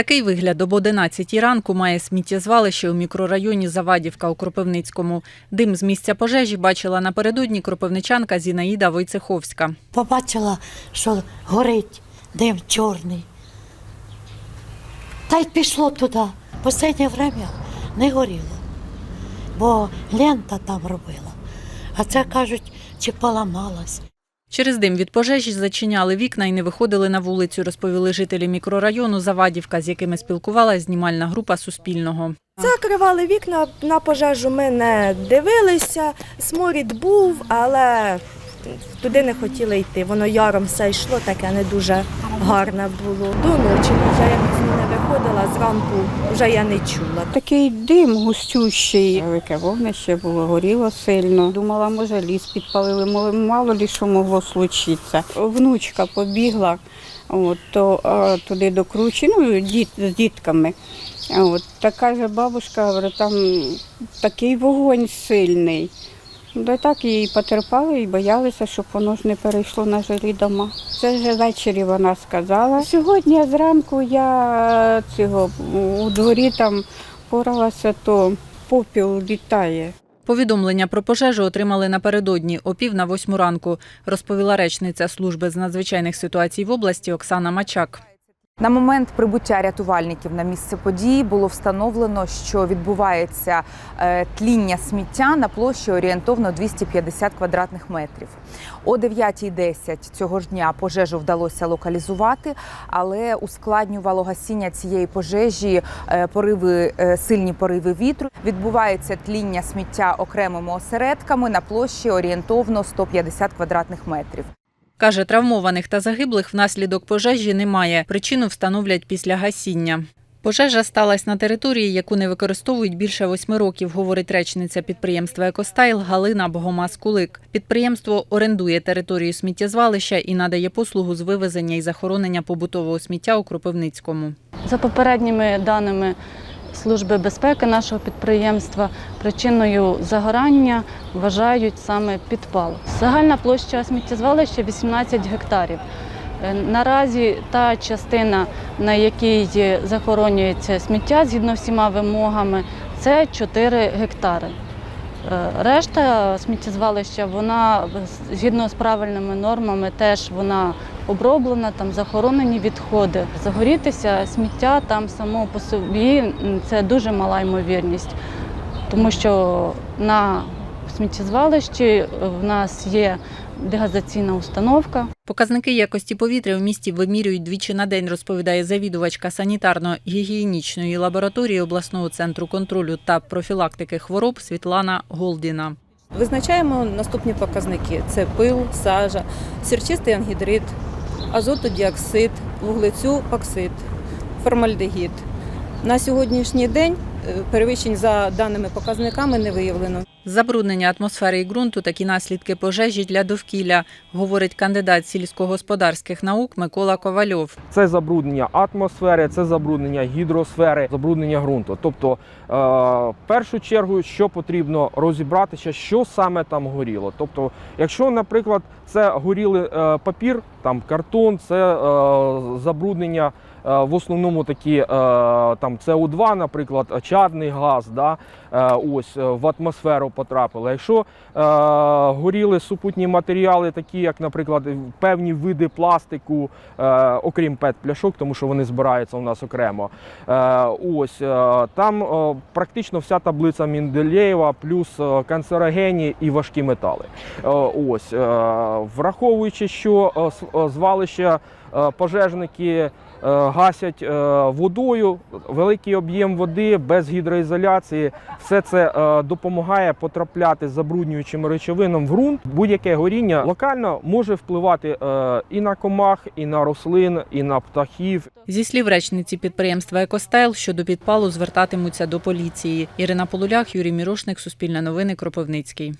Такий вигляд об 11 ранку має сміттєзвалище у мікрорайоні Завадівка у Кропивницькому. Дим з місця пожежі бачила напередодні кропивничанка Зінаїда Войцеховська. Побачила, що горить дим чорний. Та й пішло туди. Останнє время не горіло, бо лента там робила. А це кажуть, чи поламалась. Через дим від пожежі зачиняли вікна і не виходили на вулицю, розповіли жителі мікрорайону Завадівка, з якими спілкувалася знімальна група Суспільного. Закривали вікна на пожежу. Ми не дивилися. Сморід був, але туди не хотіли йти. Воно яром все йшло, таке не дуже гарне було. До ночі вже я не виходила, зранку вже я не чула. Такий дим густющий. Велике вогнище було, горіло сильно. Думала, може ліс підпалили, мало- мало лі що могло случитися. Внучка побігла от, то, а, туди до кручі, ну, діт, з дітками. От, та каже, бабушка, говорить, там такий вогонь сильний. Да так її потерпали і боялися, щоб воно ж не перейшло на жилі дома. Це вже ввечері вона сказала. Сьогодні зранку я цього у дворі там поралася, то попіл літає. Повідомлення про пожежу отримали напередодні о пів на восьму ранку, розповіла речниця служби з надзвичайних ситуацій в області Оксана Мачак. На момент прибуття рятувальників на місце події було встановлено, що відбувається е, тління сміття на площі орієнтовно 250 квадратних метрів. О 9.10 цього ж дня пожежу вдалося локалізувати, але ускладнювало гасіння цієї пожежі е, пориви, е, сильні пориви вітру. Відбувається тління сміття окремими осередками на площі орієнтовно 150 квадратних метрів. Каже, травмованих та загиблих внаслідок пожежі немає. Причину встановлять після гасіння. Пожежа сталася на території, яку не використовують більше восьми років, говорить речниця підприємства «Екостайл» Галина Богомаз-Кулик. Підприємство орендує територію сміттєзвалища і надає послугу з вивезення і захоронення побутового сміття у Кропивницькому. За попередніми даними Служби безпеки нашого підприємства, причиною загорання вважають саме підпал. Загальна площа сміттєзвалища 18 гектарів. Е, Наразі та частина, на якій захоронюється сміття згідно всіма вимогами, це 4 гектари. Е, Решта сміттєзвалища, вона згідно з правильними нормами, теж вона оброблена, там захоронені відходи. Загорітися сміття там само по собі це дуже мала ймовірність, тому що на сміттєзвалищі в нас є дегазаційна установка. Показники якості повітря в місті вимірюють двічі на день, розповідає завідувачка санітарно-гігієнічної лабораторії обласного центру контролю та профілактики хвороб Світлана Голдіна. Визначаємо наступні показники: це пил, сажа, сірчистий ангідрид, азотодіоксид, вуглецю оксид, формальдегід. На сьогоднішній день е, перевищень за даними показниками не виявлено. Забруднення атмосфери і ґрунту такі наслідки пожежі для довкілля, говорить кандидат сільськогосподарських наук Микола Ковальов. Це забруднення атмосфери, це забруднення гідросфери, забруднення ґрунту. Тобто, е, в першу чергу, що потрібно розібратися, що саме там горіло. Тобто, якщо, наприклад, це горіли е, папір, там картон, це е, забруднення. Е, В основному такі е, там СО2, наприклад, чадний газ, да, е, ось в атмосферу потрапило. Якщо горіли супутні матеріали, такі як, наприклад, певні види пластику, окрім пет-пляшок, тому що вони збираються у нас окремо. Ось там практично вся таблиця Менделєєва, плюс канцерогені і важкі метали. Ось враховуючи, що звалище пожежники гасять е, водою, великий об'єм води без гідроізоляції. Все це е, допомагає потрапляти забруднюючим речовинам в ґрунт. Будь-яке горіння локально може впливати е, і на комах, і на рослин, і на птахів. Зі слів речниці підприємства «Екостайл» щодо підпалу звертатимуться до поліції. Ірина Полулях, Юрій Мірошник, Суспільне новини, Кропивницький.